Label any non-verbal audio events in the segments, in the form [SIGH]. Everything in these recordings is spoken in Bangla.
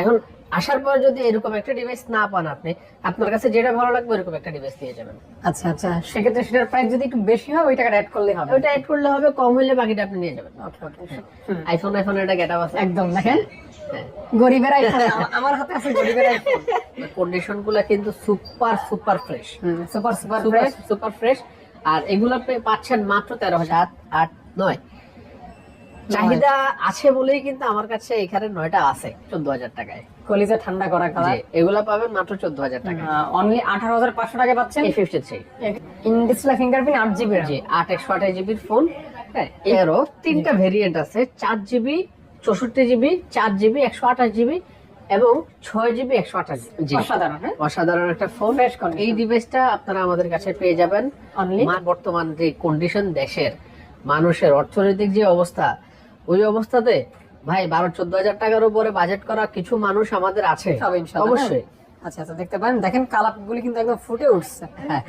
এখন আসার পর যদি এরকম একটা ডিভাইস না পান আপনি আপনার কাছে যেটা ভালো লাগবে এরকম একটা ডিভাইস পেয়ে যাবেন। আচ্ছা আচ্ছা। সেক্ষেত্রে সেটার প্রাইস যদি একটু বেশি হয় ওই টাকাটা অ্যাড করলে হবে। ওইটা অ্যাড করলে হবে কম হলে বাকিটা আপনি নিয়ে যাবেন। আইফোন আইফোন এটা গেটআপ আছে। একদম দেখেন। হ্যাঁ। গরিবের আইফোন আমার হাতে আছে গরিবের আইফোন কন্ডিশনগুলা কিন্তু super super fresh super super super super fresh আর এগুলো আপনি পাচ্ছেন মাত্র তেরো হাজার আট নয়। চাহিদা আছে বলেই কিন্তু আমার কাছে এখানে নয়টা আছে চোদ্দ হাজার টাকায়। কলিজা ঠান্ডা করা কালার। এগুলা পাবেন মাত্র চোদ্দ হাজার টাকা। অনলি আঠারো হাজার পাঁচশো টাকা পাচ্ছেন? এই fifty three in display fingerprint আট জিবি জি আট একশো আঠাশ জিবির ফোন হ্যাঁ এরও তিনটা ভেরিয়েন্ট আছে চার জিবি চৌষট্টি জিবি চার জিবি একশো আঠাশ জিবি এবং ছয় জিবি একশো আঠাশ অসাধারণ হ্যাঁ? অসাধারণ একটা ফোন. এই ডিভাইসটা আপনারা আমাদের কাছে পেয়ে যাবেন। বর্তমান যে কন্ডিশন দেশের মানুষের অর্থনৈতিক যে অবস্থা ওই অবস্থাতে ভাই বারো চোদ্দ হাজার টাকার উপরে বাজেট করা কিছু মানুষ আমাদের আছে। অবশ্যই। আচ্ছা আচ্ছা দেখতে পারেন। দেখেন কালার গুলি কিন্তু একদম ফুটে উঠছে।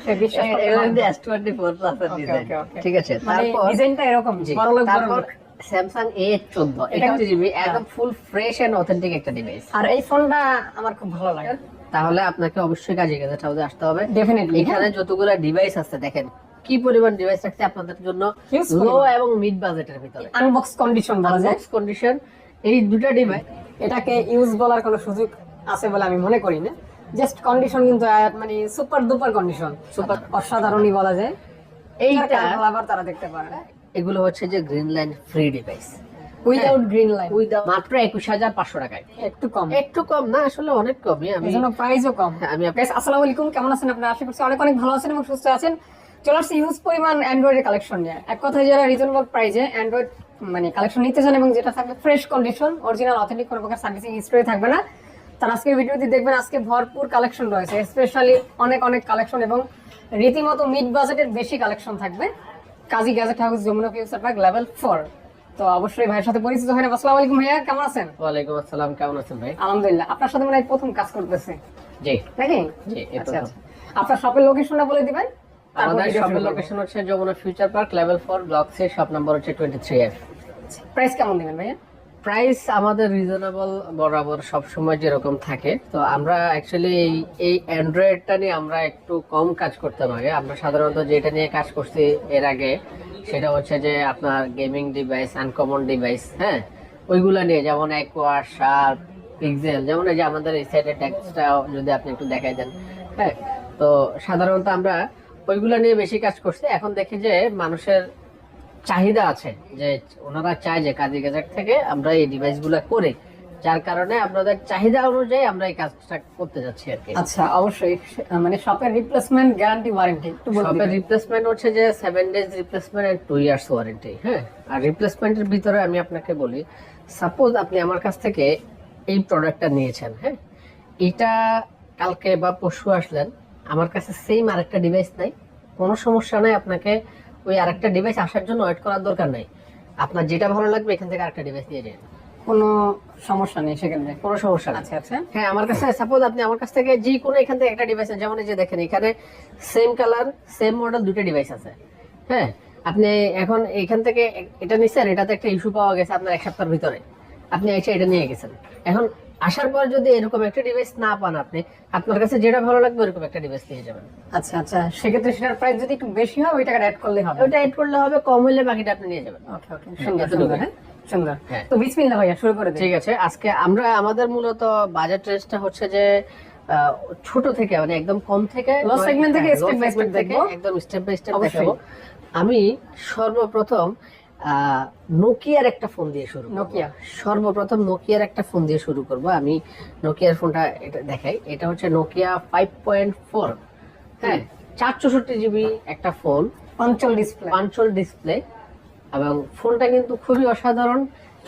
সে বিশ্বাস করতে এগুলো পারবে কিন্তু না। S24 plus এর Okay, design। okay, okay. ঠিক আছে তারপর ডিজাইনটা এরকম জি, বড় লোক বড় তারপর স্যামসাং এ চোদ্দ একটি জিবি একদম ফুল ফ্রেশ এন্ড অথেন্টিক একটা ডিভাইস আর এই ফোনটা আমার খুব ভালো লাগে। তাহলে আপনাকে অবশ্যই কাজে গেছে আসতে হবে। ডেফিনেটলি এখানে যতগুলো ডিভাইস আছে দেখেন কি পরিমাণ ডিভাইস রাখছে আপনাদের জন্য? লো এবং মিড বাজেটের ভিতরে। আনবক্স কন্ডিশন বলা যায়। কন্ডিশন এই দুটা ডিভাইস এটাকে ইউজ বলার কোনো সুযোগ আছে বলে আমি মনে করি না। জাস্ট কন্ডিশন কিন্তু মানে সুপার দুপার কন্ডিশন সুপার অসাধারণই বলা যায়। এইটা আবার তারা দেখতে পারে। এগুলো হচ্ছে যে green line free device without green line without মাত্র একুশ হাজার পাঁচশো টাকায়। একটু কম। একটু কম না আসলে অনেক কমই। আমি জন্য প্রাইসও কম। হ্যাঁ, আমি আসসালামু আলাইকুম। কেমন আছেন আপনারা? আশা করছি অনেক অনেক ভালো আছেন এবং সুস্থ আছেন। চলে আসছি হিউজ পরিমাণ অ্যান্ড্রয়েডের কালেকশন নিয়ে। এক কথায় যারা রিজনেবল প্রাইসে অ্যান্ড্রয়েড মানে কালেকশন নিতে চান এবং যেটা থাকবে ফ্রেশ কন্ডিশন অরিজিনাল অথেন্টিক কোনো প্রকার সার্ভিসিং হিস্ট্রি থাকবে না তার আজকের ভিডিওতে দেখবেন আজকে ভরপুর কালেকশন রয়েছে স্পেশালি অনেক অনেক কালেকশন এবং রীতিমতো মিড বাজেটের বেশি কালেকশন থাকবে। Kazi gadget house Jamuna future park level four তো অবশ্যই ভাইয়ের সাথে পরিচিত হয়ে আসসালামু আলাইকুম ভাইয়া কেমন আছেন? ওয়ালাইকুম আসসালাম কেমন আছেন ভাই? আলহামদুলিল্লাহ। আপনার সাথে মনে প্রথম কাজ করতেছে। জি। নাকি? জি আচ্ছা আচ্ছা। আপনার শপের লোকেশনটা বলে দিবেন। আমাদের শপের লোকেশন হচ্ছে Jamuna future park level four block C shop number হচ্ছে টোয়েন্টি থ্রি এফ প্রাইস কেমন দিবেন ভাইয়া? প্রাইস আমাদের রিজনেবল বরাবর সব সময় যেরকম থাকে। তো আমরা অ্যাকচুয়ালি এই এই অ্যান্ড্রয়েডটা নিয়ে আমরা একটু কম কাজ আমরা সাধারণত যেটা নিয়ে কাজ করছি এর আগে সেটা হচ্ছে যে আপনার গেমিং ডিভাইস আনকমন ডিভাইস হ্যাঁ? ওইগুলা নিয়ে যেমন অ্যাকোয়া শার্প পিক্সেল যেমন এই যে আমাদের এই সাইডের ট্যাক্সটা যদি আপনি একটু দেখাই দেন হ্যাঁ? তো সাধারণত আমরা ওইগুলা নিয়ে বেশি কাজ করছে। এখন দেখি যে মানুষের চাহিদা আছে যে ওনারা চায় যে কাজী গ্যাজেট থেকে আমরা এই ডিভাইস ডিভাইসগুলো করে। যার কারণে আপনাদের চাহিদা অনুযায়ী আমরা এই কাজটা করতে যাচ্ছি আর কি। আচ্ছা অবশ্যই। মানে শপের রিপ্লেসমেন্ট গ্যারান্টি ওয়ারেন্টি শপের রিপ্লেসমেন্ট হচ্ছে যে seven days replacement and two years warranty হ্যাঁ? আর রিপ্লেসমেন্টের ভিতরে আমি আপনাকে বলি সাপোজ আপনি আমার কাছ থেকে এই প্রোডাক্টটা নিয়েছেন হ্যাঁ? এটা কালকে বা পরশু আসলেন আমার কাছে সেম আরেকটা ডিভাইস নাই। কোনো সমস্যা নাই আপনাকে ওই আরেকটা ডিভাইস আসার জন্য ওয়েট করার দরকার নাই। আপনার যেটা ভালো লাগবে এখান থেকে আরেকটা ডিভাইস নিয়ে যান। কোনো সমস্যা নেই সেখানে। কোনো সমস্যা আচ্ছা আচ্ছা। হ্যাঁ আমার কাছে সাপোজ আপনি আমার কাছ থেকে যে কোনো এখান থেকে একটা ডিভাইস যেমন এই যে দেখেন এখানে সেম কালার সেম মডেল দুটো ডিভাইস আছে। হ্যাঁ আপনি এখন এখান থেকে এটা নিচ্ছেন এটাতে একটা ইস্যু পাওয়া গেছে আপনার এক সপ্তাহের ভিতরে। আপনি এসে এটা নিয়ে গেছেন। এখন আসার পর যদি এরকম একটা ডিভাইস না পান আপনি আপনার কাছে যেটা ভালো লাগবে এরকম একটা ডিভাইস নিয়ে যাবেন। আচ্ছা আচ্ছা। সেক্ষেত্রে সেটার প্রাইস যদি একটু বেশি হয় ওই টাকাটা অ্যাড করলে হবে। ওটা এড করলে হবে কম হলে বাকিটা আপনি নিয়ে যাবেন। ওকে ওকে। সুন্দর সুন্দর হ্যাঁ? সুন্দর। হ্যাঁ। তো বিসমিল্লাহ ভাইয়া শুরু করে ঠিক আছে আজকে আমরা আমাদের মূলত বাজার রেঞ্জটা হচ্ছে যে ছোট থেকে মানে একদম কম থেকে Low segment থেকে segment থেকে দেখব। একদম স্টেপ বাই স্টেপ দেখাবো। আমি সর্বপ্রথম নোকিয়ার একটা ফোন দিয়ে শুরু নোকিয়া। সর্বপ্রথম নোকিয়ার একটা ফোন দিয়ে শুরু করব। আমি নোকিয়ার ফোনটা এটা দেখাই। এটা হচ্ছে নোকিয়া ফাইভ পয়েন্ট ফোর হ্যাঁ চার চৌষট্টি জিবি একটা ফোন অঞ্চল ডিসপ্লে পাঞ্চল ডিসপ্লে এবং ফোনটা কিন্তু খুবই অসাধারণ।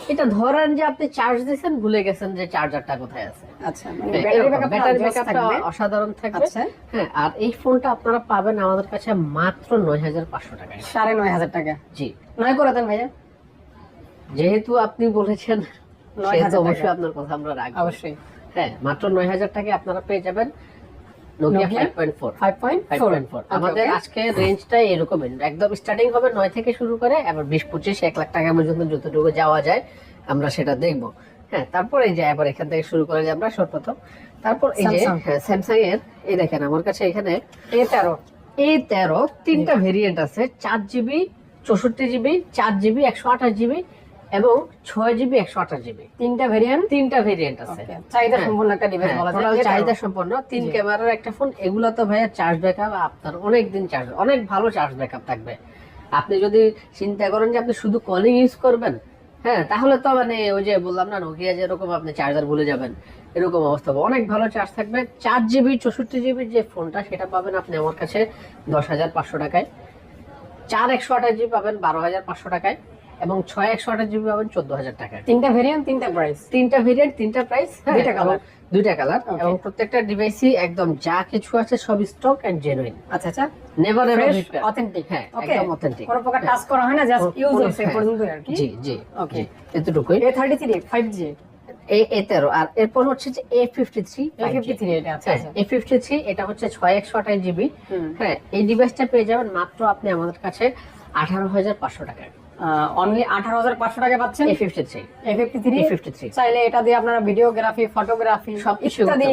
এটা ধরেন যে আপনি চার্জ দিয়েছেন ভুলে গেছেন যে চার্জারটা কোথায় আছে। আচ্ছা মানে হ্যাঁ, ব্যাটারি ব্যাকআপটা অসাধারণ থাকবে। আচ্ছা। হ্যাঁ আর এই ফোনটা আপনারা পাবেন আমাদের কাছে মাত্র নয় হাজার পাঁচশো টাকায়। সাড়ে নয় হাজার টাকা। জি। নয় করে দেন ভাইয়া। যেহেতু আপনি বলেছেন অবশ্যই আপনার কথা আমরা রাখব। অবশ্যই। হ্যাঁ মাত্র নয় হাজার টাকায় আপনারা পেয়ে যাবেন। নোকিয়া আমাদের আজকে রেঞ্জটা এরকম একদম স্টার্টিং হবে থেকে শুরু করে এবার বিশ পঁচিশ এক লাখ টাকা পর্যন্ত যতটুকু যাওয়া যায় আমরা সেটা দেখব। হ্যাঁ তারপর এই যে আবার এখান থেকে শুরু করে যে আমরা সর্বপ্রথম। তারপর এই যে স্যামসাং এর এই দেখেন আমার কাছে এখানে এ তেরো। এই তেরো তিনটা ভেরিয়েন্ট আছে চার জিবি চৌষট্টি জিবি চার জিবি একশো আঠাশ জিবি এবং ছয় জিবি একশো আঠাশ জিবি তিনটা ভেরিয়েন্ট তিনটা ভেরিয়েন্ট আছে। চাহিদা সম্পন্ন একটা ডিভাইস হ্যাঁ, বলা যায়। চাহিদা সম্পন্ন। তিন ক্যামেরার একটা ফোন এগুলো তো ভাইয়া চার্জ ব্যাকআপ আপনার অনেক দিন চার্জ অনেক ভালো চার্জ ব্যাকআপ থাকবে। আপনি যদি চিন্তা করেন যে আপনি শুধু কলিং ইউজ করবেন হ্যাঁ তাহলে তো মানে ওই যে বললাম না নোকিয়া যেরকম আপনি চার্জার ভুলে যাবেন এরকম অবস্থা হবে। অনেক ভালো চার্জ থাকবে। চার জিবি চৌষট্টি জিবির যে ফোনটা সেটা পাবেন আপনি আমার কাছে দশ হাজার পাঁচশো টাকায়। চার একশো আঠাশ জিবি পাবেন বারো হাজার পাঁচশো টাকায়। এবং ছয় একশো আঠাশ জিবি পাবেন চোদ্দ হাজার টাকা তিনটা ভেরিয়েন্ট তিনটা প্রাইস তিনটা ভেরিয়েন্ট তিনটা প্রাইস দুইটা colour। দুইটা কালার এবং প্রত্যেকটা ডিভাইসই একদম যা কিছু আছে সব স্টক এন্ড জেনুইন আচ্ছা আচ্ছা। নেভার এভার অথেন্টিক হ্যাঁ একদম অথেন্টিক কোনো প্রকার টাচ করা হয় না জাস্ট ইউজ হ্যাঁ। পর্যন্ত আর কি। জি জি ওকে এতটুকুই। A thirty three five G A A তেরো আর এরপর হচ্ছে যে A fifty three A fifty three এটা হচ্ছে ছয় একশো আঠাশ জিবি। হ্যাঁ এই ডিভাইসটা পেয়ে যাবেন মাত্র আপনি আমাদের কাছে আঠারো হাজার পাঁচশো টাকায়। অনলি আঠারো হাজার পাঁচশো টাকা পাচ্ছেন। A fifty three A fifty three fifty three চাইলে এটা দিয়ে আপনারা ভিডিওগ্রাফি ফটোগ্রাফি সব কিছু ইত্যাদি।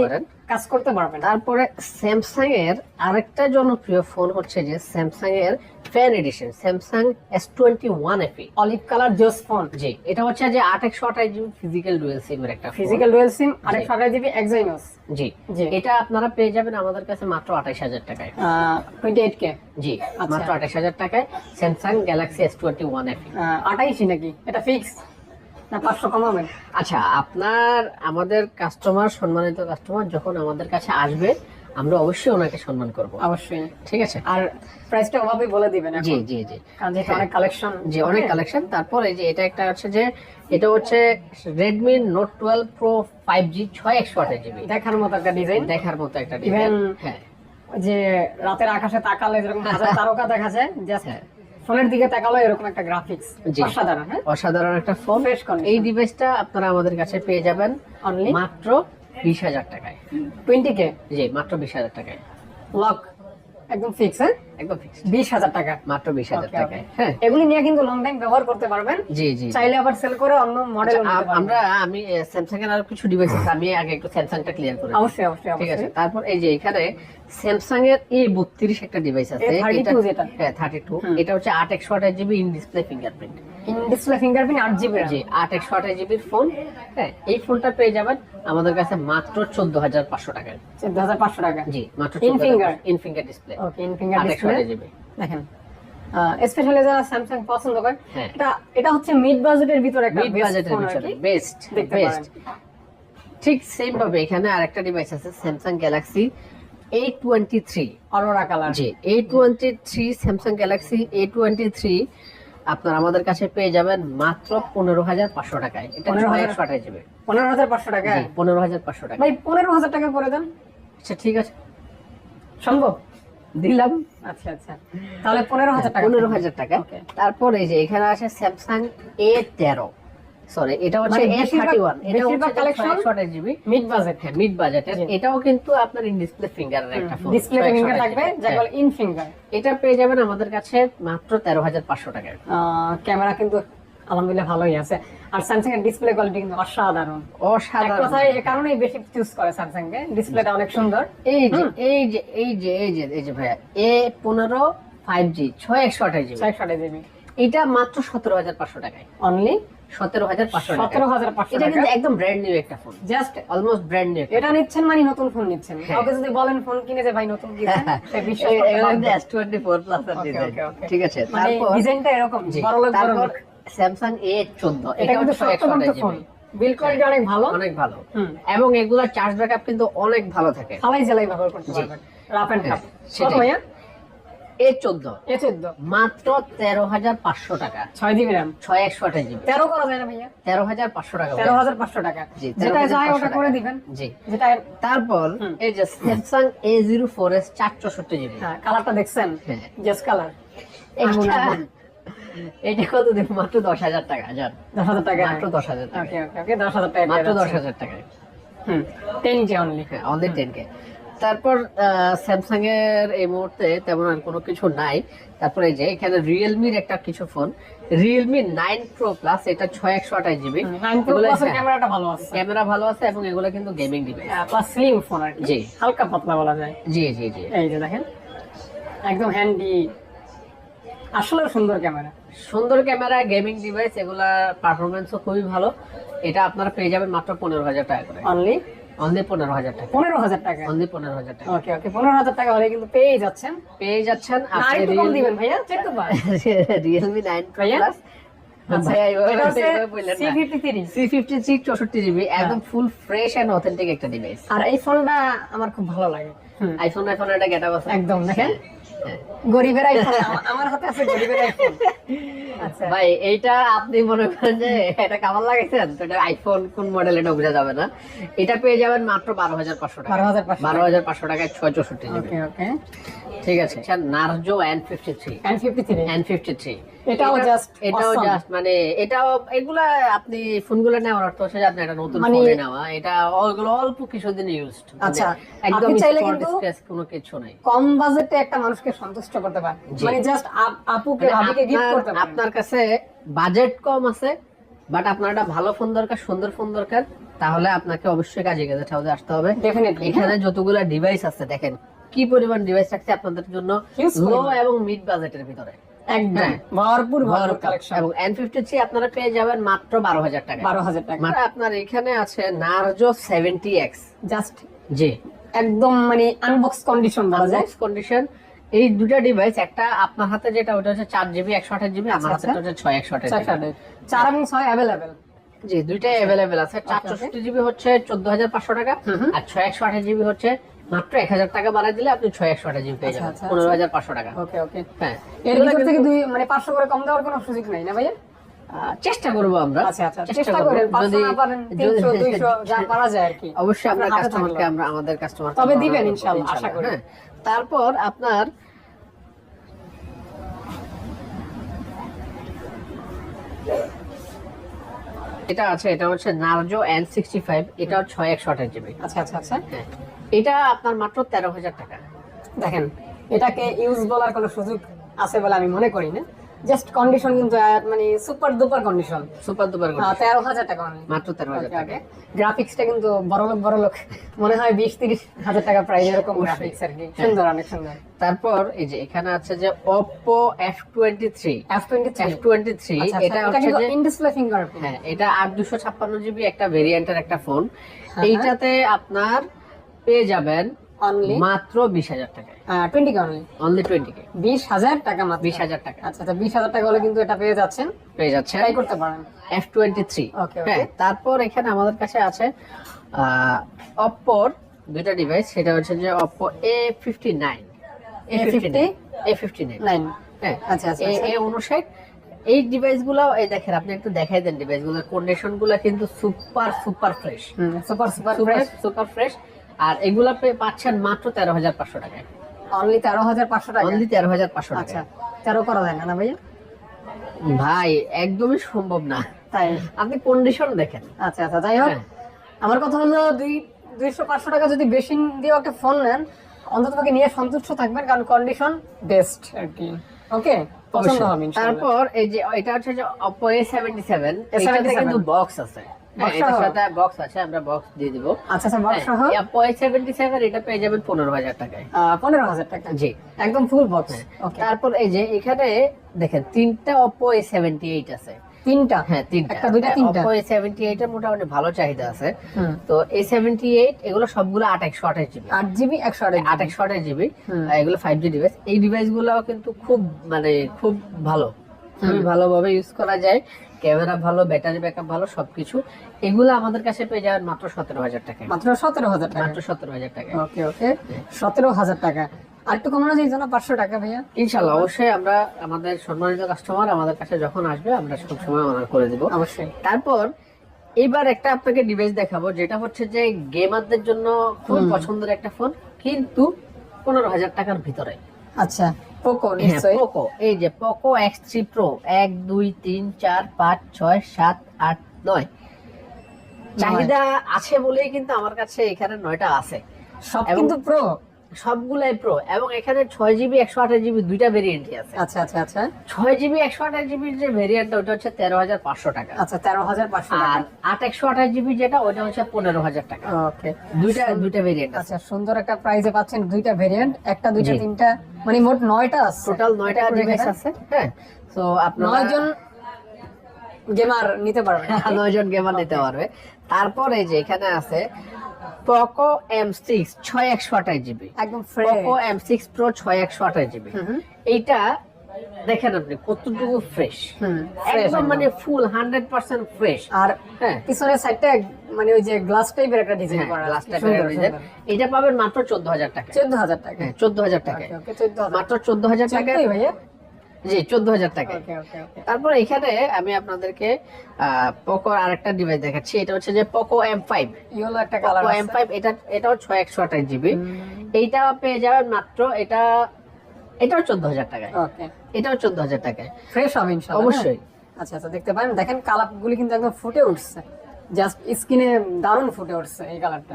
কাজ করতে পারবেন তারপরে স্যামসাং এর আরেকটা জনপ্রিয় ফোন হচ্ছে যে স্যামসাং এর fan edition Samsung S twenty one F E olive colour জোস ফোন জি এটা হচ্ছে যে আট একশো আঠাশ জিবি ফিজিক্যাল ডুয়েল সিম এর একটা ফিজিক্যাল ডুয়েল সিম আরেকশো আঠাশ জিবি এক্সাইনোস জি জি। এটা আপনারা পেয়ে যাবেন আমাদের কাছে মাত্র আঠাশ হাজার টাকায়। টোয়েন্টি এইট কে জি আচ্ছা। মাত্র আঠাশ হাজার টাকায় Samsung Galaxy S twenty one F E আটাইশি নাকি? এটা ফিক্স না পাঁচশো কমাবেন। আচ্ছা আপনার আমাদের কাস্টমার সম্মানিত কাস্টমার যখন আমাদের কাছে আসবে আমরা অবশ্যই ওনাকে সম্মান করব। অবশ্যই। ঠিক আছে? আর প্রাইসটা ওভাবে বলে দিবেন জি জি জি। হ্যাঁ। অনেক কালেকশন যে অনেক কালেকশন তারপরে যে এটা একটা হচ্ছে যে এটা হচ্ছে Redmi Note twelve Pro five G ছয় একশো আঠাশ জিবি দেখার মতো একটা ডিজাইন দেখার মতো একটা ডিজাইন হ্যাঁ। যে রাতের আকাশে তাকালে যেরকম হাজার [LAUGHS] তারকা দেখা যায় জাস্ট হ্যাঁ। ফোনের দিকে তাকালো এরকম একটা গ্রাফিক্স। অসাধারণ হ্যাঁ? অসাধারণ একটা ফোন এই ডিভাইসটা আপনারা আমাদের কাছে পেয়ে যাবেন অনলি মাত্র বিশ হাজার টাকায়। টোয়েন্টি কে জি মাত্র বিশ হাজার টাকায়। লক একদম ফিক্স হ্যাঁ? একদম ফিক্স বিশ হাজার টাকা। মাত্র বিশ হাজার টাকা হ্যাঁ। এগুলি নিয়ে কিন্তু লং টাইম ব্যবহার করতে পারবেন। জি জি। চাইলে আবার সেল করে অন্য মডেল আচ্ছা, আমরা আমি স্যামসাং এর আরও কিছু ডিভাইস আছে আমি আগে একটু স্যামসাংটা ক্লিয়ার করে অবশ্যই অবশ্যই ঠিক আছে? তারপর এই যে এখানে স্যামসাং এর এ বত্রিশ একটা ডিভাইস আছে A32 যেটা। হ্যাঁ থার্টি টু এটা হচ্ছে আট একশো আঠাশ GB in display fingerprint display fingerprint আট জিবি জি আট একশো আঠাশ জিবির ফোন। হ্যাঁ এই ফোনটা পেয়ে যাবেন আমাদের কাছে মাত্র চোদ্দ হাজার পাঁচশো টাকায় চোদ্দ হাজার পাঁচশো টাকা। জি মাত্র In finger? In finger display okay in finger display GB দেখেন স্পেশালি যারা স্যামসাং পছন্দ করে হ্যাঁ। এটা এটা হচ্ছে মিড বাজেটের ভিতরে একটা মিড বাজেটের ভিতরে বেস্ট বেস্ট ঠিক সেম ভাবে এখানে আরেকটা ডিভাইস আছে Samsung Galaxy A twenty three aurora colour G A twenty three Samsung Galaxy A twenty three আপনার আমাদের কাছে পেয়ে যাবেন মাত্র পনেরো হাজার পাঁচশো টাকায়। এটা 15,000 একশো আঠাশ জিবি পনেরো হাজার পাঁচশো টাকা পনেরো হাজার পাঁচশো টাকা ভাই পনেরো হাজার টাকা করে দেন। আচ্ছা ঠিক আছে। সম্ভব? দিলাম। আচ্ছা আচ্ছা। তাহলে পনেরো হাজার টাকা। পনেরো হাজার টাকা। তারপরে যে এখানে আছে স্যামসাং এ তেরো। সরি এটা হচ্ছে মানে এ বেশিরভাগ- থার্টি ওয়ান এটা হচ্ছে জিবি মিড বাজেট হ্যাঁ মিড বাজেটের জি। এটাও কিন্তু আপনার ইন ডিসপ্লে ফিঙ্গারের একটা ফোন ডিসপ্লে ফিঙ্গার থাকবে বলে ইন ফিঙ্গার এটা পেয়ে যাবেন আমাদের কাছে মাত্র তেরো হাজার পাঁচশো টাকায়। ক্যামেরা কিন্তু আলহামদুলিল্লাহ ভালোই আছে। আর স্যামসাং এর ডিসপ্লে কোয়ালিটি কিন্তু অসাধারণ। অসাধারণ। কথায় এ কারণেই বেশি চুজ করে স্যামসাং কে ডিসপ্লেটা অনেক সুন্দর। এই যে এই যে এই যে এই যে এই যে ভাইয়া এ পনেরো ফাইভ জি ছয় একশো আঠাশ জিবি ছয়শো জিবি এটা মাত্র সতেরো হাজার পাঁচশো টাকায়। অনলি সতেরো হাজার পাঁচশো সতেরো হাজার পাঁচশো এটা কিন্তু একদম ব্র্যান্ড নিউ একটা phone just almost brand new এটা নিচ্ছেন মানে নতুন ফোন নিচ্ছেন। হ্যাঁ। কাউকে যদি বলেন ফোন কিনে যে ভাই নতুন। S twenty four plus. ঠিক আছে মানে তারপর ডিজাইনটা এরকম বড় লোক তারপর স্যামসাং এ চোদ্দ এটা কিন্তু ফোন বিল কোয়ালিটি অনেক ভালো। অনেক ভালো। এবং এগুলা চার্জ ব্যাকআপ কিন্তু অনেক ভালো থাকে। ফালাই জেলাই ব্যবহার করতে। পারবেন। রাফ এন্ড টাফ হ্যাঁ, সেটাই। এ চোদ্দ। এ চোদ্দ। মাত্র তেরো হাজার পাঁচশো টাকা। ছয় জিবি র্যাম। ছয় একশো আঠাশ জিবি। তেরো করা যায় না ভাইয়া। তেরো হাজার পাঁচশো টাকা। তেরো হাজার পাঁচশো টাকা। জি, যেটা 13,500 ওটা করে দিবেন। জি। যেটা তারপর এই যে Samsung A zero four S চার চৌষট্টি জিবি। হ্যাঁ কালারটা দেখছেন? হ্যাঁ। জেস কালার এটা কত দিন মাত্র দশ হাজার টাকা জান। দশ হাজার টাকা। মাত্র দশ হাজার টাকা। ওকে ওকে ওকে দশ হাজার টাকা মাত্র দশ হাজার টাকায় হুম টেন জি অনলি হ্যাঁ টেন কে তারপর স্যামসাং এর এই মুহূর্তে তেমন আর কোনো কিছু নাই। তারপরে এই যে এখানে রিয়েলমির একটা কিছু phone Realme nine Pro plus এটা ছয় একশো আঠাশ জিবি ক্যামেরাটা ভালো আছে। ক্যামেরা ভালো আছে এবং এগুলো কিন্তু gaming device plus slim phone আর জি। হালকা পাতলা বলা যায়। জি জি জি। এই যে দেখেন একদম হ্যান্ডি আসলে সুন্দর ক্যামেরা সুন্দর ক্যামেরা গেমিং ডিভাইস এগুলা পারফরমেন্সও খুবই ভালো। এটা আপনারা পেয়ে যাবেন মাত্র পনেরো হাজার টাকা করে। অনলি অনলি পনেরো হাজার টাকা। পনেরো হাজার টাকা। অনলি পনেরো হাজার টাকা। ওকে ওকে পনেরো হাজার টাকা হলে কিন্তু পেয়ে যাচ্ছেন। পেয়ে যাচ্ছেন আপনি একটু দিবেন ভাইয়া চেক তো রিয়েলমি নাইন প্লাস আচ্ছা, ভাইয়া এইভাবে- এটা হচ্ছে এইভাবে বললেন না। C53 সি চৌষট্টি জিবি একদম ফুল ফ্রেশ এন্ড অথেন্টিক একটা ডিভাইস আর এই ফোনটা আমার খুব ভালো লাগে। আইফোন আইফোন একটা আছে। একদম দেখেন। হ্যাঁ। গরিবের আইফোন আমার হাতে আছে গরিবের আইফোন আচ্ছা। ভাই এইটা আপনি মনে করেন যে এটা কামাল লাগাইছেন? তো এটা আইফোন কোন মডেল এটা বোঝা যাবে না। এটা পেয়ে যাবেন মাত্র বারো হাজার পাঁচশো টাকা। বারো হাজার পাঁচশো টাকায় ছয় চৌষট্টি ওকে ওকে। ঠিক আছে। Sir Narzo N fifty three N fifty three N fifty three এটাও just এটাও জাস্ট মানে এটাও এগুলা আপনি ফোনগুলো নেওয়ার অর্থ হচ্ছে আপনি একটা নতুন মানে- ফোনে নেওয়া। এটা ওগুলো অল্প কিছুদিন ইউজড আচ্ছা, একদম চাইলে কিন্তু- কোনো কিছু নাই। কম বাজেটে একটা মানুষকে সন্তুষ্ট করতে পারে মানে জাস্ট আপুকে মানে ভাবিকে গিফট করতে আপনার কাছে বাজেট কম আছে বাট আপনার একটা ভালো ফোন দরকার সুন্দর ফোন দরকার তাহলে আপনাকে অবশ্যই কাজে গেছে হাউসে আসতে হবে। ডেফিনেটলি এখানে যতগুলা ডিভাইস আছে দেখেন কি পরিমাণ ডিভাইস রাখছে আপনাদের জন্য? লো এবং মিড বাজেটের ভিতরে। একদম হ্যাঁ। ভরপুর ভরপুর ভরপুর। কালেকশন এবং এন ফিফটি থ্রি আপনারা পেয়ে যাবেন মাত্র বারো হাজার টাকা বারো হাজার টাকা মানে আপনার এখানে আছে নার্জো সেভেন্টি এক্স জাস্ট জি একদম মানে আনবক্স কন্ডিশন বলা যায় কন্ডিশন এই দুটা ডিভাইস একটা আপনার হাতে যেটা ওটা হচ্ছে চার জিবি একশো আঠাশ জিবি আমার হাতে আচ্ছা। হচ্ছে ছয় একশো আঠাশ চার। এবং ছয় অ্যাভেলেবেল জি দুইটাই অ্যাভেলেবেল আছে চার. চৌষট্টি জিবি হচ্ছে চোদ্দ হাজার পাঁচশো টাকা। আর ছয় একশো আঠাশ জিবি হচ্ছে মাত্র এক হাজার টাকা বাড়াই দিলে আপনি ছয় একশো আঠাশ জিবি পেয়ে আচ্ছা, যাবেন। আচ্ছা, পনেরো হাজার পাঁচশো টাকা। ওকে ওকে। হ্যাঁ। এর ভিতর থেকে দুই মানে পাঁচশো করে কম দেওয়ার কোনো সুযোগ নাই না ভাইয়া? চেষ্টা করব আমরা। আচ্ছা আচ্ছা চেষ্টা। করেন। যদি যা পারা যায় আর কি। অবশ্যই আপনার কাস্টমারকে আমরা আমাদের কাস্টমার তবে দিবেন ইনশাআল্লাহ, আশা করি। তারপর আপনার এটা আছে এটা হচ্ছে নার্জো এন সিক্সটি ফাইভ এটাও ছয় একশো আঠাশ জিবি আচ্ছা আচ্ছা আচ্ছা। হ্যাঁ। এটা আপনার মাত্র তেরো হাজার টাকা। দেখেন এটাকে ইউজ বলার কোনো সুযোগ আছে বলে আমি মনে করি না। জাস্ট কন্ডিশন কিন্তু মানে super duper condition super duper তেরো হাজার টাকা মানে। মাত্র তেরো হাজার টাকা। গ্রাফিক্সটা কিন্তু বড় লোক বড় লোক। মনে হয় বিশ তিরিশ হাজার টাকা প্রাইস এরকম গ্রাফিক্স আর কি। সুন্দর অনেক সুন্দর। তারপর এই যে এখানে আছে যে এফ টোয়েন্টি থ্রি আচ্ছা, এটা এটা হচ্ছে যে ইন ডিসপ্লে ফিঙ্গারপ্রিন্ট হ্যাঁ এটা আট দুশো ছাপ্পান্ন জিবি একটা ভেরিয়েন্টের একটা ফোন হ্যাঁ। এইটাতে আপনার পেয়ে যাবেন অনলি মাত্র বিশ হাজার টাকায়। Twenty K only only twenty K বিশ হাজার টাকা মাত্র? বিশ হাজার টাকা। আচ্ছা আচ্ছা বিশ হাজার টাকা হলে কিন্তু এটা পেয়ে যাচ্ছেন। পেয়ে যাচ্ছে ট্রাই করতে পারেন। F twenty three Okay, okay. হ্যাঁ তারপর এখানে আমাদের কাছে আছে অপ্পোর দুইটা ডিভাইস সেটা হচ্ছে যে Oppo A fifty nine A fifty A fifty nine nine হ্যাঁ আচ্ছা আচ্ছা এ আচ্ছা। উনষাট এই ডিভাইসগুলো এই দেখেন আপনি একটু দেখাই দেন ডিভাইসগুলো কিন্তু super super fresh super super fresh super fresh আর এগুলা পাচ্ছেন মাত্র তেরো হাজার পাঁচশো টাকায়। অনলি তেরো হাজার পাঁচশো টাকা অনলি তেরো হাজার পাঁচশো আচ্ছা তেরো করা যায় না না ভাইয়া? ভাই একদমই সম্ভব না। তাই? আপনি কন্ডিশন দেখেন। আচ্ছা আচ্ছা যাই হোক। হ্যাঁ। আমার কথা হলো দুই দুইশো পাঁচশো টাকা যদি বেশি দিয়ে একটা ফোন নেন অন্তত নিয়ে সন্তুষ্ট থাকবেন কারণ কন্ডিশন বেস্ট আর কি। ওকে পছন্দ হবে তারপর এই যে এটা হচ্ছে যে Oppo A77 এটাতে A77 কিন্তু বক্স আছে। হ্যাঁ, বক্স আছে আমরা বক্স দিয়ে দিব। আচ্ছা আচ্ছা বক্স সহ? হ্যাঁ, Oppo A77 এটা পেয়ে যাবেন পনেরো হাজার টাকায়। পনেরো হাজার টাকা জি। একদম ফুল বক্স তারপর এই যে এখানে দেখেন তিনটা Oppo A78 আছে। তিনটা? হ্যাঁ তিনটা। একটা, দুইটা, তিনটা। Oppo A78 এর মোটামুটি ভালো চাহিদা আছে। তো A78 এগুলো সবগুলো আট একশো আঠাশ জিবি আট জিবি একশো আট আট একশো আঠাশ জিবি হুম। এগুলো ফাইভ জি ডিভাইস এই ডিভাইসগুলো কিন্তু খুব মানে খুব ভালো। খুবই ভালোভাবে ইউজ করা যায়। ক্যামেরা ভালো ব্যাটারি ব্যাকআপ ভালো সবকিছু। এগুলো আমাদের কাছে পেয়ে যাবেন মাত্র সতেরো হাজার টাকা মাত্র সতেরো হাজার টাকা মাত্র সতেরো হাজার টাকা ওকে ওকে। সতেরো হাজার টাকা। আর একটু কমানো যায় না পাঁচশো টাকা ভাইয়া? ইনশাল্লাহ অবশ্যই আমরা আমাদের সম্মানিত কাস্টমার আমাদের কাছে যখন আসবে আমরা সবসময় অনার করে দিব। অবশ্যই। তারপর এবার একটা আপনাকে ডিভাইস দেখাবো যেটা হচ্ছে যে গেমারদের জন্য খুব পছন্দের একটা ফোন কিন্তু পনেরো হাজার টাকার ভিতরে। আচ্ছা পোকো হ্যাঁ নিশ্চয়ই। পোকো এই যে পোকো এক্স থ্রি প্রো এক দুই তিন চার পাঁচ ছয় সাত আট নয়। চাহিদা আছে বলেই কিন্তু আমার কাছে এখানে নয়টা আছে। সব কিন্তু প্রো সবগুলাই প্রো এবং এখানে ছয় জিবি একশো আঠাশ জিবি দুইটা ভেরিয়েন্টই আছে। আচ্ছা আচ্ছা আচ্ছা। ছয় জিবি একশো আঠাশ জিবির যে ভেরিয়েন্টটা ওটা হচ্ছে তেরো হাজার পাঁচশো টাকা। আচ্ছা তেরো হাজার পাঁচশো আর আট একশো আঠাশ জিবি যেটা ওটা হচ্ছে পনেরো হাজার টাকা। ওকে। দুইটা দুইটা ভেরিয়েন্ট আচ্ছা সুন্দর একটা প্রাইজে পাচ্ছেন দুইটা ভেরিয়েন্ট একটা দুইটা তিনটা মানে মোট নয়টা আছে। টোটাল নয়টা ডিভাইস আছে। হ্যাঁ তো আপনার নয় জন গেমার নিতে পারবে। নয় জন গেমার নিতে পারবে। তারপরে যে এখানে আছে পোকো এম সিক্স ছয় একশো আঠাশ জিবি। একদম পোকো এম সিক্স প্রো ছয় একশো আঠাশ জিবি। এইটা দেখেন আপনি কতটুকু ফ্রেশ একদম মানে ফুল হান্ড্রেড পার্সেন্ট ফ্রেশ আর হ্যাঁ। পিছনের সাইডটা মানে ওই যে গ্লাস টাইপের একটা ডিজাইন হ্যাঁ, করা design। সুন্দর। এটা পাবেন মাত্র চোদ্দ হাজার টাকা চোদ্দ হাজার টাকা। হ্যাঁ চোদ্দ হাজার হাজার। মাত্র চোদ্দ হাজার চোদ্দই ভাইয়া। জি চোদ্দ হাজার ওকে তারপর এখানে আমি আপনাদেরকে আরেকটা ডিভাইস দেখাচ্ছি। এটা হচ্ছে যে পোকো এম ফাইভ একটা কালার পোকো এম ফাইভ এটা এটাও ছয় একশো আঠাশ জিবি এইটা পেয়ে যাবেন মাত্র এটা এটাও চোদ্দ হাজার টাকায় এটাও চোদ্দ হাজার টাকায়। ফ্রেশ হবে অবশ্যই। হ্যাঁ? আচ্ছা আচ্ছা দেখতে পারেন। দেখেন কালার গুলি কিন্তু একদম ফুটে উঠছে। জাস্ট স্কিনে দারুণ ফুটে উঠছে এই কালারটা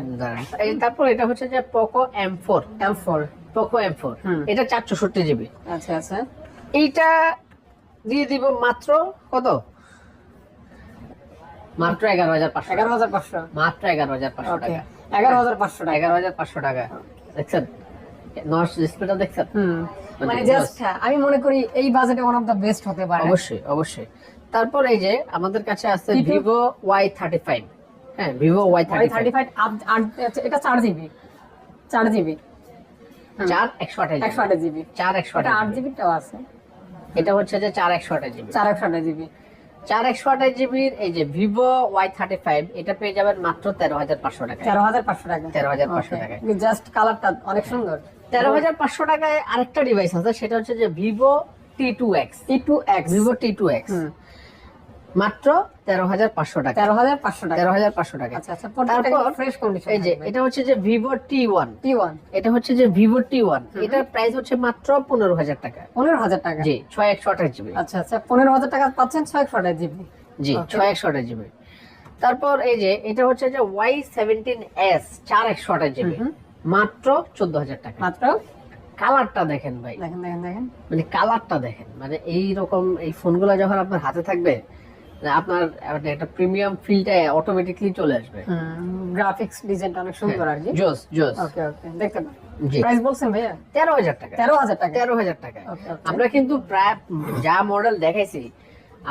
তারপর এটা হচ্ছে যে Poco M four M four Poco M four এটা চারশোষট্টি জিবি আচ্ছা আচ্ছা। এইটা দিয়ে দিব মাত্র কত? মাত্র এগারো হাজার পাঁচশো এগারো হাজার পাঁচশো। মাত্র এগারো হাজার পাঁচশো টাকা। এগারো হাজার পাঁচশো টাকা। এগারো হাজার পাঁচশো টাকা। দেখছেন? নর্স ডিসপ্লেটা দেখছেন? মানে মানে জাস্ট আমি মনে করি এই বাজেটে ওয়ান অফ দ্য বেস্ট হতে পারে। অবশ্যই অবশ্যই। তারপর এই যে আমাদের কাছে আছে? ভিভো ওয়াই থার্টি ফাইভ হ্যাঁ ভিভো ওয়াই থার্টি ফাইভ এটা চার জিবি চার জিবি চার একশো আঠাশ একশো আঠাশ জিবি চার একশো আট জিবিটাও আছে। এটা হচ্ছে যে চার একশো আঠাশ জিবি। চার একশো আঠাশ জিবি। চার একশো আঠাশ জিবির এই যে ভিভো ওয়াই থার্টি ফাইভ এটা পেয়ে যাবেন মাত্র তেরো হাজার পাঁচশো টাকা তেরো হাজার পাঁচশো টাকা তেরো হাজার পাঁচশো টাকা জাস্ট কালারটা অনেক সুন্দর। তেরো হাজার পাঁচশো টাকায় আরেকটা ডিভাইস আছে সেটা হচ্ছে যে Vivo T two X. T two X. Vivo T two X. মাত্র তেরো হাজার পাঁচশো টাকা। তেরো হাজার পাঁচশো টাকা। তেরো হাজার পাঁচশো টাকা। আচ্ছা আচ্ছা তারপর ফ্রেশ কন্ডিশন এই যে এটা হচ্ছে যে Vivo T one T one এটা হচ্ছে যে ভিভো টি ওয়ান এটার প্রাইস হচ্ছে মাত্র পনেরো হাজার টাকা। পনেরো হাজার টাকা। জি ছয় একশো আঠাশ জিবি। আচ্ছা আচ্ছা পনেরো হাজার টাকা পাচ্ছেন ছয় একশো আঠাশ জিবি। জি ছয় একশো আঠাশ জিবি। তারপর এই যে এটা হচ্ছে যে ওয়াই সেভেন্টিন এস চার একশো আঠাশ জিবি। মাত্র চোদ্দ হাজার টাকা। মাত্র? কালারটা দেখেন ভাই। দেখেন দেখেন দেখেন। মানে কালারটা দেখেন। মানে এই রকম এই ফোনগুলো যখন আপনার হাতে থাকবে আপনার মানে একটা প্রিমিয়াম ফিলটা অটোমেটিকলি চলে আসবে। গ্রাফিক্স ডিজাইনটা অনেক সুন্দর আর কি? জোস জোস ওকে ওকে দেখতে প্রাইস বলছেন ভাইয়া? তেরো হাজার টাকা। তেরো হাজার টাকা। তেরো হাজার টাকা। Okay, okay. আমরা কিন্তু প্রায় যা মডেল দেখাইছি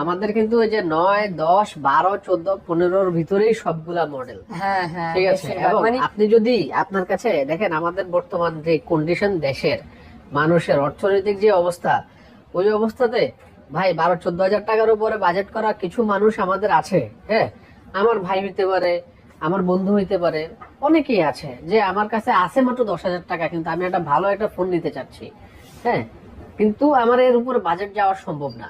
আমাদের কিন্তু ওই যে নয় দশ বারো চোদ্দ পনেরোর ভিতরেই সবগুলা মডেল হ্যাঁ হ্যাঁ ঠিক আছে? এবং মানে আপনি যদি আপনার কাছে দেখেন আমাদের বর্তমান যে কন্ডিশন দেশের মানুষের অর্থনৈতিক যে অবস্থা ওই অবস্থাতে ভাই, বারো, চোদ্দ হাজার টাকার উপরে বাজেট করা কিছু মানুষ আমাদের আছে হ্যাঁ? আমার ভাই হইতে পারে, আমার বন্ধু হইতে পারে, অনেকেই আছে যে আমার কাছে আছে মাত্র দশ হাজার টাকা, কিন্তু আমি একটা ভালো একটা ফোন নিতে চাচ্ছি হ্যাঁ? কিন্তু আমার এর উপর বাজেট যাওয়া সম্ভব না।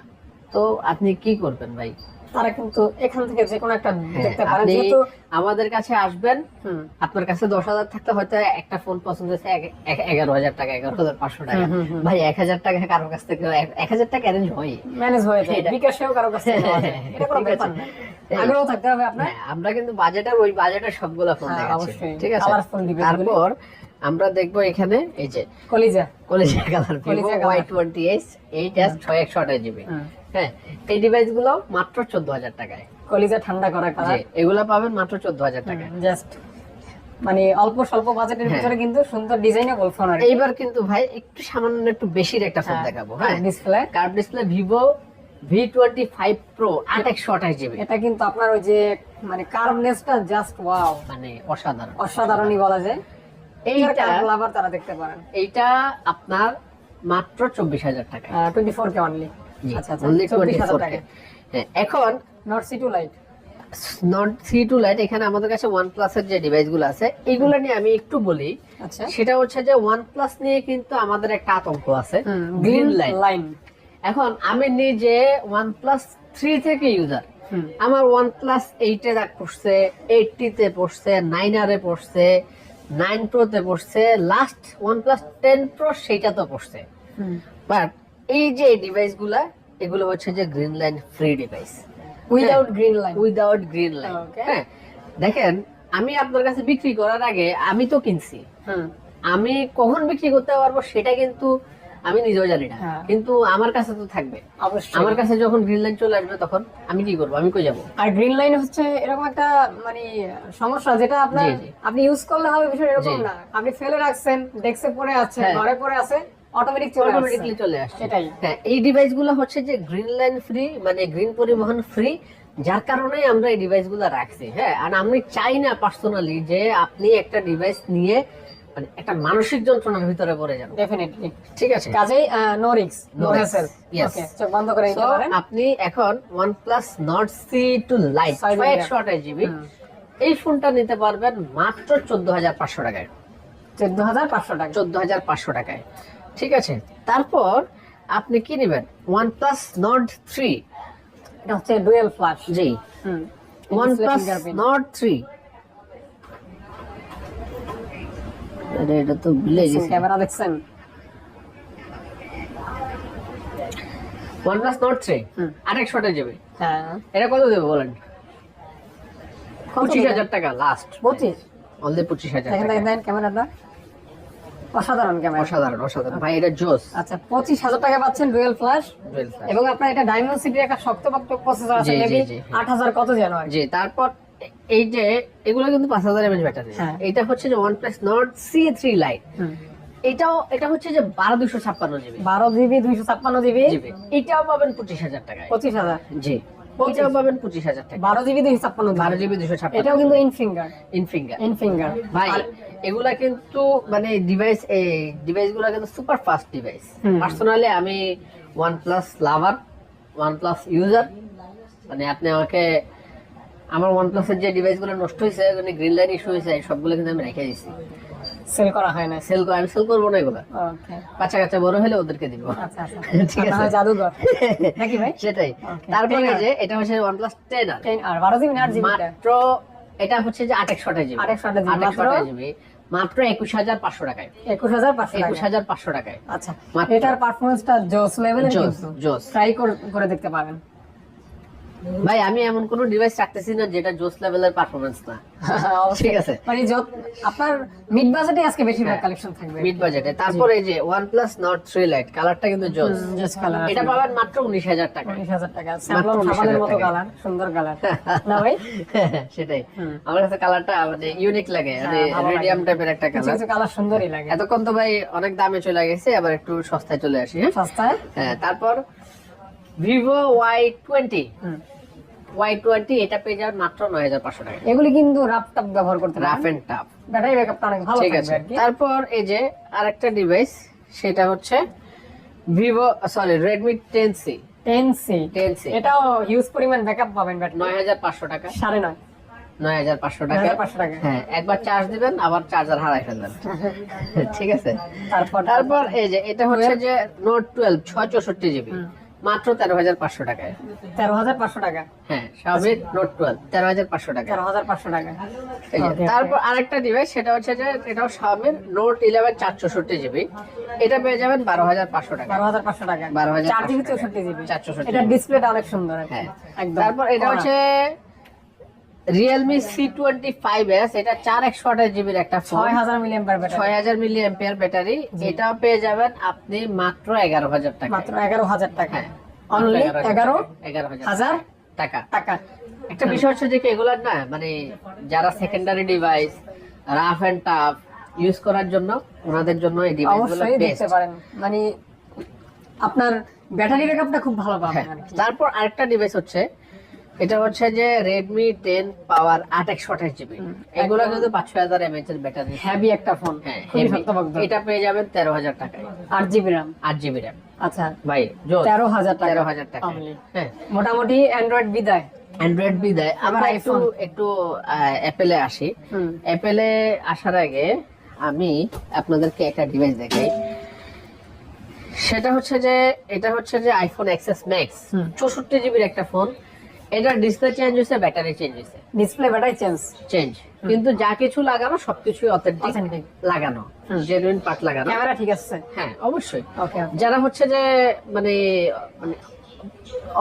তো আপনি কি করবেন ভাই? তারা কিন্তু এখান থেকে যে কোনো একটা হ্যাঁ, দেখতে পারেন যেহেতু আমাদের কাছে আসবেন আপনার কাছে দশ হাজার থাকতে হয়তো একটা ফোন পছন্দ হয়েছে এগারো হাজার টাকা এগারো হাজার পাঁচশো টাকা। ভাই এক হাজার টাকা কারোর কাছ থেকে এক- হাজার টাকা অ্যারেঞ্জ হয়। ম্যানেজ হয়ে যায় বিকাশেও কারও কাছে আগ্রহ থাকতে হবে আপনার। হ্যাঁ, আমরা কিন্তু বাজেটের ওই বাজেটের সবগুলা ফোন অবশ্যই। ঠিক আছে। তারপর আমরা দেখব এখানে এই যে কলিজা। কলেজে colour Vivo Y twenty eight eight S ছয় একশো আঠাশ জিবি হ্যাঁ। এই ডিভাইসগুলো মাত্র চোদ্দ হাজার টাকায়। কলিজা ঠান্ডা করা কালার। এগুলা পাবেন মাত্র চোদ্দ হাজার টাকায়। জাস্ট মানে অল্প স্বল্প বাজেটের হ্যাঁ। ভিতরে কিন্তু সুন্দর ডিজাইনেবল ফোন আর এইবার কিন্তু ভাই একটু সামান্য একটু বেশির একটা ফোন দেখাবো হ্যাঁ? Display curve display Vivo V twenty five pro আট একশো আঠাশ জিবি এটা কিন্তু আপনার ওই যে মানে কার্ভনেসটা জাস্ট ওয়াও মানে অসাধারণ। অসাধারণই বলা যায়। এইটা লাভার তারা দেখতে পারেন। এইটা আপনার মাত্র চব্বিশ হাজার টাকা। টোয়েন্টি ফোর কে অনলি আচ্ছা আচ্ছা only চব্বিশ হাজার 24K টাকা। হ্যাঁ, এখন Nord C two Lite Nord three two Lite এখানে আমাদের কাছে ওয়ান প্লাসের যে ডিভাইসগুলো আছে এগুলো নিয়ে আমি একটু বলি। আচ্ছা। সেটা হচ্ছে যে ওয়ান প্লাস নিয়ে কিন্তু আমাদের একটা আতঙ্ক আছে। গ্রিন লাইন এখন আমি নিজে ওয়ান প্লাস থ্রি থেকে ইউজার আমার ওয়ান প্লাস এইটে পড়ছে এইটটিতে পড়ছে নাইনারে পড়ছে। নাইন প্রোতে পড়ছে last one plus ten pro সেটা তো পড়ছে বাট এই যে ডিভাইসগুলা এগুলো হচ্ছে যে green line free device without green line without green line হ্যাঁ দেখেন আমি আপনার কাছে বিক্রি করার আগে আমি তো কিনছি। আমি কখন বিক্রি করতে পারব সেটা কিন্তু আমি নিজেও জানি না। হ্যাঁ। কিন্তু আমার কাছে তো থাকবে। আমার কাছে যখন গ্রিন লাইন চলে আসবে তখন আমি কি করব? আমি কই যাব? আর গ্রিন লাইন হচ্ছে এরকম একটা মানে সমস্যা যেটা আপনার। আপনি ইউজ করলে হবে বিষয় এরকম না। আপনি ফেলে রাখছেন ডেস্কে পড়ে আছে হ্যাঁ। ঘরে পড়ে আছে অটোমেটিক অটোমেটিকলি চলে আসছে। সেটাই। হ্যাঁ এই ডিভাইসগুলো হচ্ছে যে গ্রিন লাইন ফ্রি মানে গ্রিন পরিবহন ফ্রি যার কারণে আমরা এই ডিভাইসগুলো রাখছি। হ্যাঁ আর আমি চাই না পার্সোনালি যে আপনি একটা ডিভাইস নিয়ে মানে একটা মানসিক যন্ত্রণার ভিতরে পড়ে যান ডেফিনেটলি ঠিক আছে? কাজেই নো নো হ্যাসেল. ওকে চোখ বন্ধ করে নিতে পারেন। আপনি এখন OnePlus Nord C2 Lite GB এই ফোনটা নিতে পারবেন মাত্র চোদ্দ হাজার পাঁচশো টাকায়। চোদ্দ হাজার পাঁচশো টাকা চোদ্দ হাজার পাঁচশো টাকায়। ঠিক আছে? তারপর আপনি কি নেবেন? OnePlus Nord 3 এটা হচ্ছে ডুয়েল ফ্ল্যাশ জি। হুম। OnePlus Nord 3 আরে এটা তো ভুলে গেছি। ক্যামেরা দেখছেন? OnePlus Nord 3 হুম। আরেকশো আঠাশ জিবি হ্যাঁ। এটা কত দেবে বলেন? কত পঁচিশ দেবে? হাজার টাকা লাস্ট পঁচিশ? অনলি পঁচিশ হাজার দেখেন টাকা। দেখেন দেখেন ক্যামেরাটা। অসাধারণ ক্যামেরা। অসাধারণ অসাধারণ। ভাই এটা জোস আচ্ছা পঁচিশ হাজার টাকা পাচ্ছেন ডুয়েল ফ্ল্যাশ। এবং আপনার এটা ডায়মন্ড সিটির একটা শক্তপোক্ত প্রসেসর আছে মেবি জি। আট হাজার কত যেন আর কি। জি তারপর এই যে এগুলো কিন্তু পাঁচ হাজার এমএচ ব্যাটারি। এটা হচ্ছে যে one plus Nord C three Lite এটাও এটা হচ্ছে যে বারো দুশো ছাপ্পান্ন জিবি বারো জিবি দুইশো ছাপ্পান্ন জিবি এটাও পাবেন পঁচিশ হাজার টাকায়। পঁচিশ হাজার। জি। এটাও পাবেন পঁচিশ হাজার টাকা বারো জিবি দুইশো ছাপ্পান্ন বারো জিবি জিবি ছাপ্পান্ন এটাও কিন্তু in finger in finger in finger ভাই এগুলা কিন্তু মানে ডিভাইস এই কিন্তু সুপার ফাস্ট ডিভাইস পার্সোনালি আমি one plus lover one plus user মানে আপনি আমাকে আমার ওয়ান প্লাসের যে ডিভাইসগুলো নষ্ট হয়েছে মানে গ্রিন লাইন ইস্যু হয়েছে সবগুলো কিন্তু আমি রেখে দিচ্ছি সেল করা হয় না। সেল আমি সেল করব না এগুলো। ওকে বাচ্চা কাচ্চা বড় হলে ওদেরকে দিব। আচ্ছা আচ্ছা। [LAUGHS] ঠিক আছে। জাদুঘর। [LAUGHS] নাকি ভাই? সেটাই। তারপরে যে এটা হচ্ছে one plus ten R ten R বারো জিবি আট জিবি মাত্র এটা হচ্ছে যে আটেকশো জিবি। 828 GB, আটেকশো মাত্র? জিবি। মাত্র একুশ হাজার পাঁচশো টাকায়। একুশ হাজার পাঁচশো একুশ হাজার পাঁচশো টাকায়। আচ্ছা। এটার পারফরমেন্সটা জোস লেভেলের জোস জোস। ট্রাই করে দেখতে পাবেন। ভাই আমি এমন কোন ডিভাইস রাখতেছি না যেটা জোস লেভেলের পারফরমেন্স না। [LAUGHS] ঠিক আছে? মানে যত আপনার মিড বাজেটে আজকে বেশিরভাগ হ্যাঁ। কালেকশন থাকবে। মিড বাজেটে তারপরে এই যে প্লাস নট থ্রি লাইট কালারটা কিন্তু জোস জাস্ট কালার এটা পাবেন মাত্র উনিশ হাজার টাকা। উনিশ হাজার টাকা। স্যামলং 19,000 সাবানের মতো কালার সুন্দর কালার [LAUGHS] না ভাই? সেটাই। আমার কাছে কালারটা মানে ইউনিক লাগে মানে হ্যাঁ, লাগে। রেডিয়াম টাইপের একটা কালার কিছু কালার সুন্দরই লাগে। এতক্ষণ তো ভাই অনেক দামে চলে গেছে আবার একটু সস্তায় চলে আসি হ্যাঁ? সস্তায়? হ্যাঁ তারপর ভিভো ওয়াই টোয়েন্টি হুম। ওয়াই টোয়েন্টি এটা পেয়ে যাবেন মাত্র নয় হাজার পাঁচশো টাকা। এগুলি কিন্তু রাফ টাপ ব্যবহার করতে রাফ এন্ড টাফ ব্যাটারি ব্যাকআপটা অনেক ভালো ঠিক আছে। তারপর এই যে আরেকটা ডিভাইস সেটা হচ্ছে Vivo sorry Redmi ten C ten C ten C এটাও হিউজ পরিমাণ ব্যাকআপ পাবেন ব্যাটারি। নয় হাজার পাঁচশো টাকা। সাড়ে নয়। নয় হাজার পাঁচশো টাকা। হ্যাঁ একবার চার্জ দিবেন আবার চার্জার হারাই ফেলবেন। [LAUGHS] ঠিক আছে। তারপর তারপর এই যে এটা হচ্ছে যে নোট টুয়েলভ ছয় চৌষট্টি জিবি। মাত্র তেরো হাজার পাঁচশো টাকায়। তেরো হাজার পাঁচশো টাকা? হ্যাঁ স্বাভাবিক নোট টুয়েলভ তেরো হাজার পাঁচশো টাকা তেরো হাজার পাঁচশো টাকা। তারপর আরেকটা ডিভাইস সেটা হচ্ছে যে এটাও Xiaomi নোট ইলেভেন চারশোষট্টি জিবি এটা পেয়ে যাবেন বারো হাজার পাঁচশো টাকা বারো হাজার পাঁচশো টাকা। 12,500 চার জিবি টাকা। চৌষট্টি জিবি চারশোষট্টি এটা ডিসপ্লেটা অনেক সুন্দর। হ্যাঁ। তারপর এটা হচ্ছে Realme C twenty five S এটা চার একশো আঠাশ জিবির একটা ছয় হাজার ব্যাটারি ছয় হাজার মিলি এম্পিয়ার ব্যাটারি এটাও পেয়ে যাবেন আপনি মাত্র এগারো হাজার টাকা মাত্র এগারো হাজার টাকা। হ্যাঁ অনলি এগারো এগারো হাজার টাকা। টাকা। একটা বিষয় হচ্ছে যে এগুলার না মানে যারা secondary device rough and tough use করার জন্য ওনাদের জন্য এই ডিভাইসগুলো অবশ্যই দেখতে পারেন। মানে আপনার ব্যাটারি ব্যাকআপটা খুব ভালো পাবেন হ্যাঁ। তারপর আরেকটা ডিভাইস হচ্ছে এটা হচ্ছে যে রেডমি টেন পাওয়ার আট একশো আঠাশ জিবি এগুলো কিন্তু পাঁচশো হাজার এমএচ এর ব্যাটারি হেভি একটা ফোন হ্যাঁ এটা পেয়ে যাবেন তেরো হাজার টাকায়। আট জিবি র্যাম আট জিবি র্যাম আচ্ছা। ভাই তেরো হাজার তেরো হাজার টাকা হ্যাঁ। মোটামুটি অ্যান্ড্রয়েড বিদায়। অ্যান্ড্রয়েড বি দেয় আমরা একটু। একটু অ্যাপেলে আসি। অ্যাপেলে আসার আগে আমি আপনাদেরকে একটা ডিভাইস দেখাই। সেটা হচ্ছে যে এটা হচ্ছে যে আইফোন এক্সএস ম্যাক্স। চৌষট্টি জিবির একটা ফোন এটার ডিসপ্লে চেঞ্জ হয়েছে ব্যাটারি চেঞ্জ হয়েছে। ডিসপ্লে ব্যাটারি চেঞ্জ চেঞ্জ কিন্তু যা কিছু লাগানো সবকিছুই অথেন্টিক লাগানো। জেনুইন পার্ট লাগানো। ক্যামেরা ঠিক আছে। হ্যাঁ অবশ্যই। ওকে যারা হচ্ছে যে মানে মানে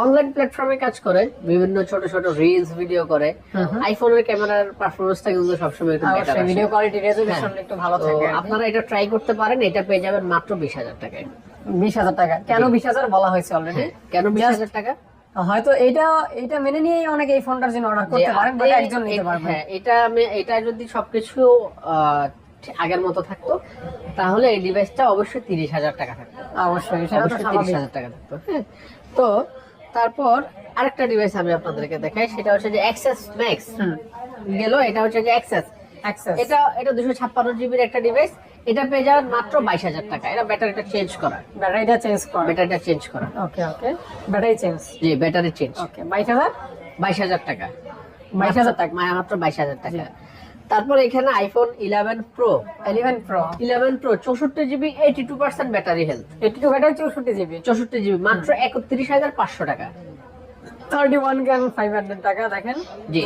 অনলাইন প্ল্যাটফর্মে কাজ করে বিভিন্ন ছোট ছোট রিলস ভিডিও করে আইফোনের ক্যামেরার পারফরমেন্সটা কিন্তু সবসময় একটু বেটার অবশ্যই ভিডিও কোয়ালিটি রেজলিউশন। একটু ভালো থাকে। আপনারা এটা ট্রাই করতে পারেন এটা পেয়ে যাবেন মাত্র বিশ হাজার টাকায়। বিশ হাজার টাকা। কেন বিশ হাজার বলা হয়েছে অলরেডি হ্যাঁ, কেন বিশ হাজার টাকা? হয়তো এটা এটা মেনে নিয়েই অনেকে এই ফোনটার জন্য অর্ডার করতে পারেন বাট একজন নিতে পারবেন। হ্যাঁ এটা এটা যদি সবকিছু আগের মতো থাকতো তাহলে এই ডিভাইসটা অবশ্যই তিরিশ হাজার টাকা থাকতো। অবশ্যই অবশ্যই তিরিশ হাজার টাকা থাকতো হ্যাঁ। তো তারপর আরেকটা ডিভাইস আমি আপনাদেরকে দেখাই সেটা হচ্ছে যে অ্যাক্সেস ম্যাক্স গেল এটা হচ্ছে যে অ্যাক্সেস এটা এটা দুশো ছাপ্পান্ন জিবির একটা ডিভাইস এটা পেয়ে যাবেন মাত্র বাইশ হাজার টাকা। এটা ব্যাটারিটা চেঞ্জ করা। ব্যাটারিটা চেঞ্জ করা। ব্যাটারিটা চেঞ্জ করা। ওকে ওকে ব্যাটারি চেঞ্জ জি ব্যাটারি চেঞ্জ ওকে বাইশ হাজার? বাইশ হাজার টাকা। বাইশ হাজার টাকা মাত্র বাইশ হাজার টাকা। তারপর এখানে iPhone eleven pro eleven pro eleven pro চৌষট্টি GB eighty two percent battery health eighty two battery চৌষট্টি জিবি চৌষট্টি জিবি মাত্র একত্রিশ হাজার পাঁচশো টাকা। Thirty one grand five hundred টাকা দেখেন। জি।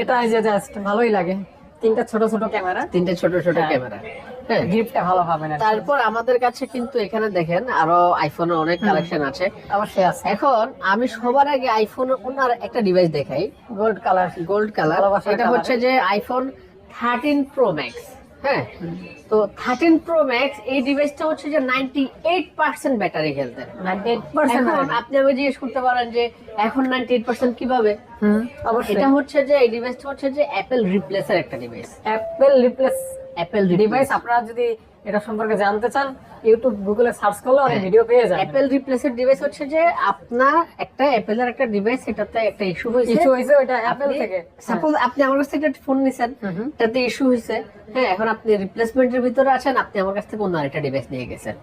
এটা জাস্ট ভালোই লাগে। তিনটা ছোট ছোট ক্যামেরা। তিনটে ছোট ছোট হ্যাঁ। ক্যামেরা। হ্যাঁ। গ্রিপটা ভালো পাবেন তারপর আমাদের কাছে কিন্তু এখানে দেখেন আরও আইফোনের অনেক কালেকশন আছে। অবশ্যই আছে। এখন আমি সবার আগে আইফোন ওনার একটা ডিভাইস দেখাই। গোল্ড কালার গোল্ড কালার এটা হচ্ছে যে আইফোন থার্টিন প্রো ম্যাক্স হ্যাঁ? তো থার্টিন প্রো ম্যাক্স এই ডিভাইসটা হচ্ছে যে নাইনটি এইট পার্সেন্ট ব্যাটারি হেলথের নাইনটি এইট পার্সেন্ট এখন আপনি আমাকে জিজ্ঞেস করতে পারেন যে এখন নাইনটি এইট পার্সেন্ট কীভাবে এটা হচ্ছে যে এই ডিভাইসটা হচ্ছে যে অ্যাপেল রিপ্লেসের একটা device Apple replace Apple device আপনারা যদি এটা সম্পর্কে জানতে চান ইউটিউব গুগলে সার্চ করলে অনেক ভিডিও পেয়ে যাবেন অ্যাপেল রিপ্লেসের ডিভাইস হচ্ছে যে আপনার একটা অ্যাপেলের একটা ডিভাইস একটা ইস্যু হয়েছে। ইস্যু হয়েছে ওইটা অ্যাপেল থেকে। সাপোজ আপনি আমার কাছ থেকে একটা ফোন নিছেন ইস্যু হয়েছে। হ্যাঁ এখন আপনি রিপ্লেসমেন্টের ভিতরে আছেন আপনি আমার কাছ থেকে অন্য আরেকটা ডিভাইস নিয়ে গেছেন।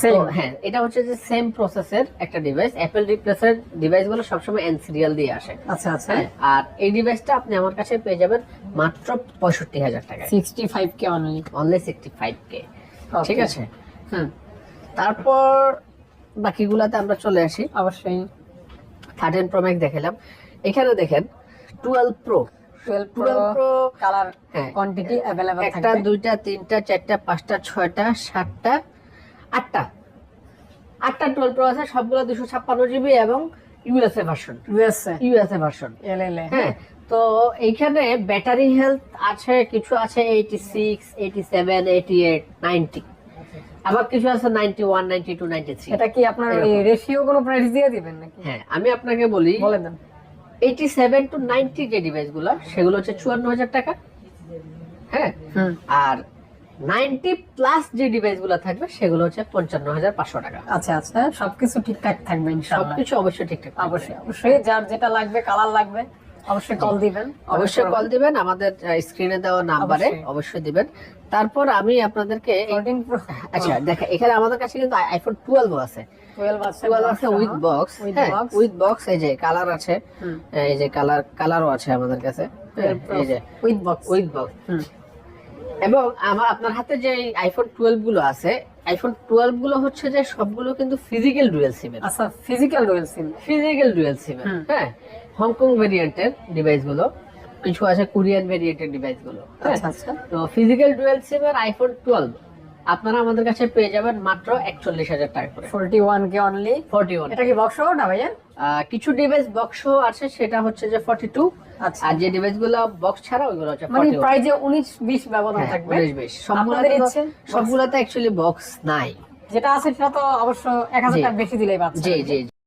সেম হ্যাঁ এটা হচ্ছে যে সেম প্রসেসের একটা ডিভাইস অ্যাপেল রিপ্লেসের ডিভাইসগুলো সবসময় এন সিরিয়াল দিয়ে আসে। আচ্ছা আচ্ছা। হ্যাঁ আর এই ডিভাইসটা আপনি আমার কাছে পেয়ে যাবেন মাত্র পঁয়ষট্টি হাজার টাকায়। Sixty five K only only sixty five K ঠিক আছে? হুম। তারপর বাকিগুলাতে আমরা চলে আসি। অবশ্যই। থার্টিন প্রো ম্যাক্স দেখালাম। এখানে দেখেন twelve pro twelve pro colour. Quantity available একটা দুইটা তিনটা চারটা পাঁচটা ছয়টা সাতটা আটটা। আটটা টুয়েলভ প্রো আছে সবগুলো দুশো ছাপ্পান্ন জিবি এবং USA version USA USA version LLA. হ্যাঁ তো এইখানে ব্যাটারি হেলথ আছে কিছু আছে eighty six eighty seven eighty eight ninety আবার কিছু আছে ninety one ninety two ninety three এটা কি আপনার রেশিও কোনো প্রাইস দিয়ে দিবেন নাকি? হ্যাঁ আমি আপনাকে বলি টু নাইনটি যে ডিভাইসগুলো সেগুলো হচ্ছে চুয়ান্ন হাজার টাকা। হ্যাঁ আর নাইনটি প্লাস যে ডিভাইসগুলো থাকবে সেগুলো হচ্ছে পঞ্চান্ন হাজার পাঁচশো টাকা। আচ্ছা আচ্ছা সবকিছু ঠিকঠাক থাকবে ইনশাআল্লাহ। সবকিছু অবশ্যই ঠিকঠাক অবশ্যই অবশ্যই যার যেটা লাগবে কালার লাগবে। অবশ্যই কল দিবেন। অবশ্যই কল দিবেন আমাদের স্ক্রিনে দেওয়া নাম্বারে অবশ্যই। দিবেন। তারপর আমি আপনাদেরকে এই- 14 প্রো আচ্ছা দেখেন এখানে আমাদের কাছে কিন্তু আইফোন টুয়েলভ আছে। 12 আছে উইথ বক্স হ্যাঁ। উইথ বক্স এই যে কালার আছে। এই যে কালার কালারও আছে আমাদের কাছে। হ্যাঁ, এই যে উইথ বক্স উইথ বক্স এবং আমার আপনার হাতে যে আইফোন টুয়েলভগুলো আছে আইফোন টুয়েলভগুলো হচ্ছে যে সবগুলো কিন্তু ফিজিক্যাল ডুয়েল সিম আচ্ছা physical dual SIM physical dual SIM হ্যাঁ হংকং ভেরিয়েন্টের ডিভাইসগুলো কিছু আছে কোরিয়ান ভেরিয়েন্টের ডিভাইসগুলো আচ্ছা তো ফিজিক্যাল ডুয়েল সিম এর আইফোন টুয়েলভ আপনারা আমাদের কাছে পেয়ে যাবেন মাত্র একচল্লিশ হাজার টাকা করে। 41 কে অনলি ফর্টি ওয়ান এটা কি বক্স না ভাইয়া? কিছু ডিভাইস বক্স আছে সেটা হচ্ছে যে ফর্টি টু আচ্ছা। আর যে ডিভাইসগুলো বক্স ছাড়া ওইগুলো হচ্ছে মানে ফর্টি 19 20 ব্যবধান হ্যাঁ, থাকবে। তো- ইচ্ছে? সবগুলোতে অ্যাকচুয়ালি বক্স নাই। যেটা আছে সেটা তো অবশ্য এক হাজার টাকা বেশি দিলেই পাচ্ছে জি জি।